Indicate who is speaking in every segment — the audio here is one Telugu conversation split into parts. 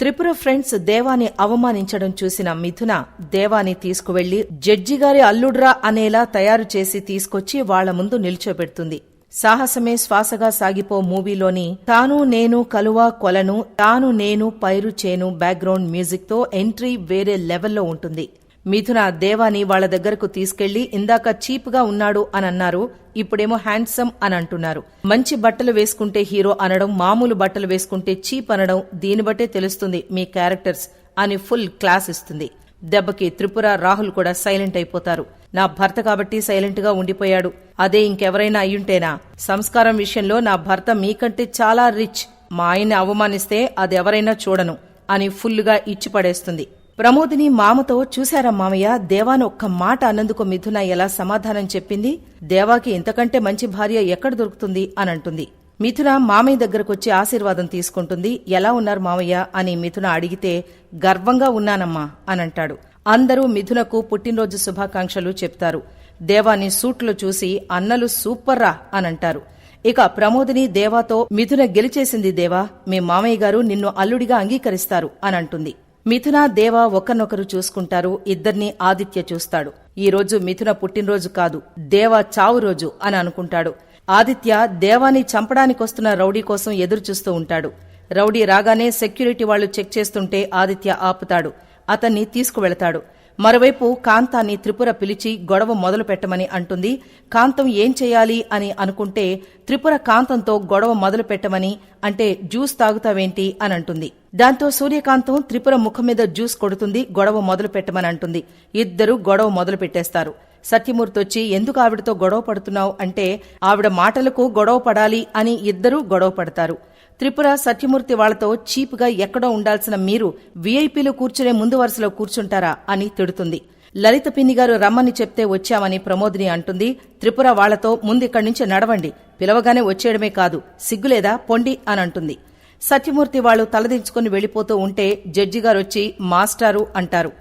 Speaker 1: త్రిపుర ఫ్రెండ్స్ దేవాని అవమానించడం చూసిన మిథున దేవాని తీసుకువెళ్ళి జడ్జిగారి అల్లుడ్రా అనేలా తయారు చేసి తీసుకొచ్చి వాళ్ళ ముందు నిల్చోబెడుతుంది. సాహసమే శ్వాసగా సాగిపో మూవీలోని తాను నేను కలువ కొలను తాను నేను పైరు చేను బ్యాక్గ్రౌండ్ మ్యూజిక్తో ఎంట్రీ వేరే లెవెల్లో ఉంటుంది. మిథున దేవాని వాళ్ళ దగ్గరకు తీసుకెళ్ళి ఇందాక చీప్గా ఉన్నాడు అని అన్నారు ఇప్పుడేమో హ్యాండ్సమ్ అని అంటున్నారు మంచి బట్టలు వేసుకుంటే హీరో అనడం మామూలు బట్టలు వేసుకుంటే చీప్ అనడం దీన్ని బట్టే తెలుస్తుంది మీ క్యారెక్టర్స్ అని ఫుల్ క్లాస్ ఇస్తుంది. దెబ్బకి త్రిపుర రాహుల్ కూడా సైలెంట్ అయిపోతారు. నా భర్త కాబట్టి సైలెంట్గా ఉండిపోయాడు. అదే ఇంకెవరైనా అయ్యుంటేనా? సంస్కారం విషయంలో నా భర్త మీకంటే చాలా రిచ్. మా ఆయన్ని అవమానిస్తే అదెవరైనా చూడను అని ఫుల్లుగా ఇచ్చి పడేస్తుంది ప్రమోదిని మామతో చూశారా మామయ్య? దేవాను ఒక్క మాట అన్నందుకు మిథున ఎలా సమాధానం చెప్పింది? దేవాకి ఇంతకంటే మంచి భార్య ఎక్కడ దొరుకుతుంది అని అంటుంది మిథున మామయ్య దగ్గరకొచ్చి ఆశీర్వాదం తీసుకుంటుంది. ఎలా ఉన్నారు మామయ్య? అని మిథున అడిగితే గర్వంగా ఉన్నానమ్మా అని అంటాడు అందరూ మిథునకు పుట్టినరోజు శుభాకాంక్షలు చెప్తారు. దేవాని సూట్లో చూసి అన్నలు సూపర్రా అని అంటారు ఇక ప్రమోదిని దేవాతో మిథున గెలిచేసింది దేవా. మీ మామయ్య గారు నిన్ను అల్లుడిగా అంగీకరిస్తారు అనంటుంది. మిథున దేవ ఒకరినొకరు చూసుకుంటారు. ఇద్దరిని ఆదిత్య చూస్తాడు. ఈరోజు మిథున పుట్టినరోజు కాదు. దేవ చావు రోజు అని అనుకుంటాడు. ఆదిత్య దేవాని చంపడానికొస్తున్న రౌడీ కోసం ఎదురు చూస్తూ ఉంటాడు. రౌడీ రాగానే సెక్యూరిటీ వాళ్ళు చెక్ చేస్తుంటే ఆదిత్య ఆపుతాడు. అతన్ని తీసుకువెళతాడు. మరోవైపు కాంతాన్ని త్రిపుర పిలిచి గొడవ మొదలు పెట్టమని అంటుంది. కాంతం ఏం చేయాలి అని అనుకుంటే త్రిపుర కాంతంతో గొడవ మొదలు పెట్టమని అంటే జ్యూస్ తాగుతావేంటి అని అంటుంది. దాంతో సూర్యకాంతం త్రిపుర ముఖం మీద జ్యూస్ కొడుతుంది గొడవ మొదలు పెట్టమని అంటుంది. ఇద్దరు గొడవ మొదలు పెట్టేస్తారు. సత్యమూర్తి వచ్చి ఎందుకు ఆవిడతో గొడవ పడుతున్నావు? అంటే ఆవిడ మాటలకు గొడవ పడాలి అని ఇద్దరూ గొడవ పడతారు. త్రిపుర సత్యమూర్తి వాళ్ళతో చీప్గా ఎక్కడో ఉండాల్సిన మీరు వీఐపీలు కూర్చునే ముందు వరుసలో కూర్చుంటారా అని తిడుతుంది. లలిత పిన్ని గారు రమ్మని చెప్తే వచ్చామని ప్రమోదిని అంటుంది. త్రిపుర వాళ్ళతో ముందిక్కడి నుంచి నడవండి. పిలవగానే వచ్చేయడమే కాదు సిగ్గులేదా? పొండి అని అంటుంది. సత్యమూర్తి వాళ్ళు తలదించుకుని వెళ్ళిపోతూ ఉంటే జడ్జి మాస్టారు అంటారు.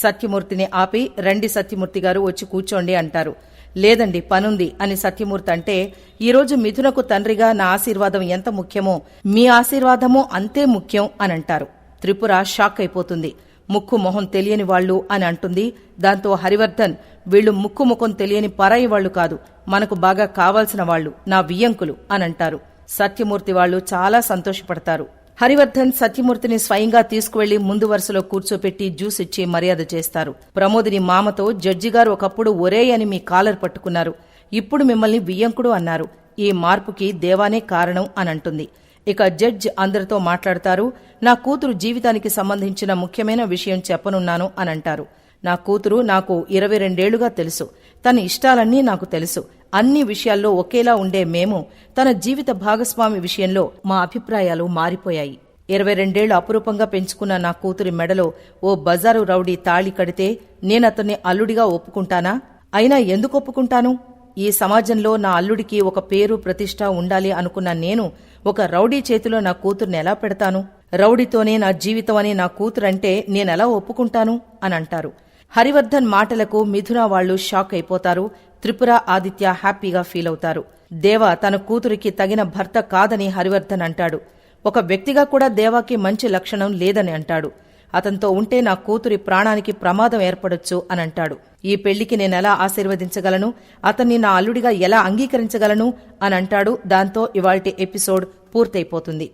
Speaker 1: సత్యమూర్తిని ఆపి రండి సత్యమూర్తి గారు వచ్చి కూర్చోండి అంటారు. లేదండి పనుంది అని సత్యమూర్తి అంటే ఈరోజు మిథునకు తండ్రిగా నా ఆశీర్వాదం ఎంత ముఖ్యమో మీ ఆశీర్వాదమో అంతే ముఖ్యం అని అంటారు. త్రిపుర షాక్ అయిపోతుంది. ముక్కు మొహం తెలియని వాళ్ళు అని అంటుంది. దాంతో హరివర్ధన్ వీళ్ళు ముక్కు ముఖం తెలియని పరాయి వాళ్ళు కాదు మనకు బాగా కావాల్సిన వాళ్ళు నా వియ్యంకులు అని అంటారు. సత్యమూర్తి వాళ్ళు చాలా సంతోషపడతారు. హరివర్ధన్ సత్యమూర్తిని స్వయంగా తీసుకువెళ్ళి ముందు వరుసలో కూర్చోపెట్టి జ్యూస్ ఇచ్చి మర్యాద చేస్తారు. ప్రమోదిని మామతో జడ్జిగారు ఒకప్పుడు ఒరే అని మీ కాలర్ పట్టుకున్నారు. ఇప్పుడు మిమ్మల్ని వియ్యంకుడు అన్నారు. ఈ మార్పుకి దేవానే కారణం అని అంటుంది. ఇక జడ్జ్ అందరితో మాట్లాడతారు. నా కూతురు జీవితానికి సంబంధించిన ముఖ్యమైన విషయం చెప్పనున్నాను అని అంటారు. నా కూతురు నాకు ఇరవై రెండేళ్ళుగా తెలుసు. తన ఇష్టాలన్నీ నాకు తెలుసు. అన్ని విషయాల్లో ఒకేలా ఉండే మేము తన జీవిత భాగస్వామి విషయంలో మా అభిప్రాయాలు మారిపోయాయి. ఇరవై రెండేళ్ళు అపురూపంగా పెంచుకున్న నా కూతురి మెడలో ఓ బజారు రౌడీ తాళి కడితే నేనతన్ని అల్లుడిగా ఒప్పుకుంటానా? అయినా ఎందుకు ఒప్పుకుంటాను? ఈ సమాజంలో నా అల్లుడికి ఒక పేరు ప్రతిష్ట ఉండాలి అనుకున్న నేను ఒక రౌడీ చేతిలో నా కూతుర్ని ఎలా పెడతాను? రౌడీతోనే నా జీవితం అని నా కూతురంటే నేనెలా ఒప్పుకుంటాను? అని అంటారు. హరివర్ధన్ మాటలకు మిథున వాళ్ళు షాక్ అయిపోతారు. త్రిపుర ఆదిత్య హ్యాపీగా ఫీల్ అవుతారు. దేవ తన కూతురికి తగిన భర్త కాదని హరివర్ధన్ అంటాడు. ఒక వ్యక్తిగా కూడా దేవాకి మంచి లక్షణం లేదని అంటాడు. అతనితో ఉంటే నా కూతురి ప్రాణానికి ప్రమాదం ఏర్పడొచ్చు అని అంటాడు. ఈ పెళ్ళికి నేనెలా ఆశీర్వదించగలను? అతన్ని నా అల్లుడిగా ఎలా అంగీకరించగలను? అని అంటాడు. దాంతో ఇవాల్టి ఎపిసోడ్ పూర్తయిపోతుంది.